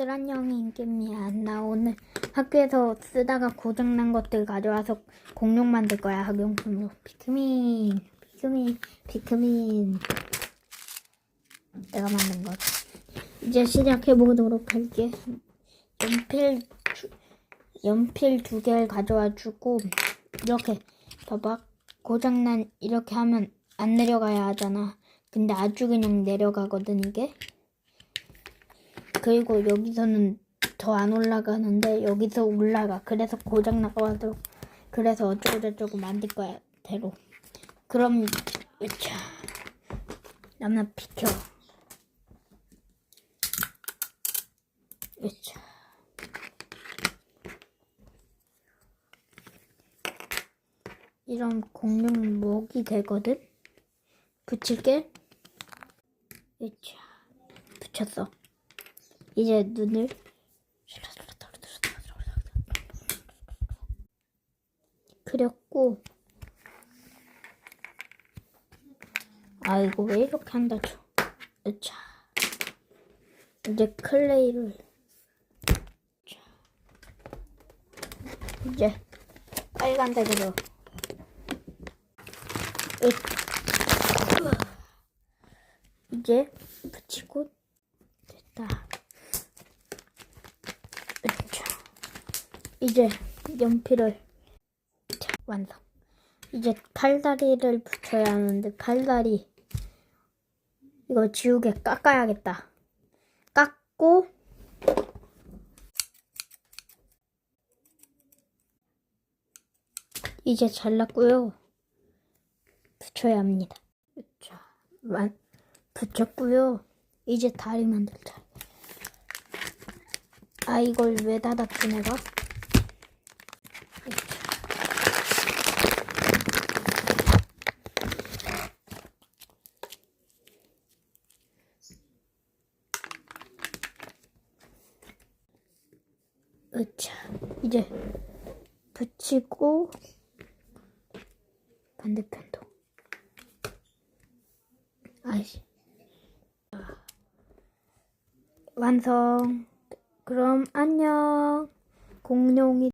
친구들 안녕 인기미야. 나 오늘 학교에서 쓰다가 고장난 것들 가져와서 공룡 만들 거야 학용품으로. 피크민 피크민 피크민. 내가 만든 거 이제 시작해 보도록 할게. 연필 주- 연필 두 개를 가져와 주고 이렇게 봐봐. 고장난 이렇게 하면 안 내려가야 하잖아. 근데 아주 그냥 내려가거든 이게 그리고 여기서는 더 안 올라가는데 여기서 올라가. 그래서 고장 나가도 그래서 어쩌고 저쩌고 만들 거야 대로. 그럼 으차 남나 비켜. 으차. 이런 공룡 목이 되거든. 붙일게. 으차 붙였어. 이제 눈을 그렸고 아 이거 왜 이렇게 한다 저 으차. 이제 클레이를 자. 이제 빨간색으로. 으 이제 붙이고 됐다 으차. 이제 연필을 자, 완성. 이제 팔다리를 붙여야 하는데 팔다리 이거 지우개 깎아야겠다. 깎고 이제 잘랐고요. 붙여야 합니다. 자, 완 붙였고요. 이제 다리 만들자. 아 이걸 왜 닫았지 내가? 으차 이제 붙이고 반대편도. 아이씨. 아. 완성. 그럼 안녕. 공룡이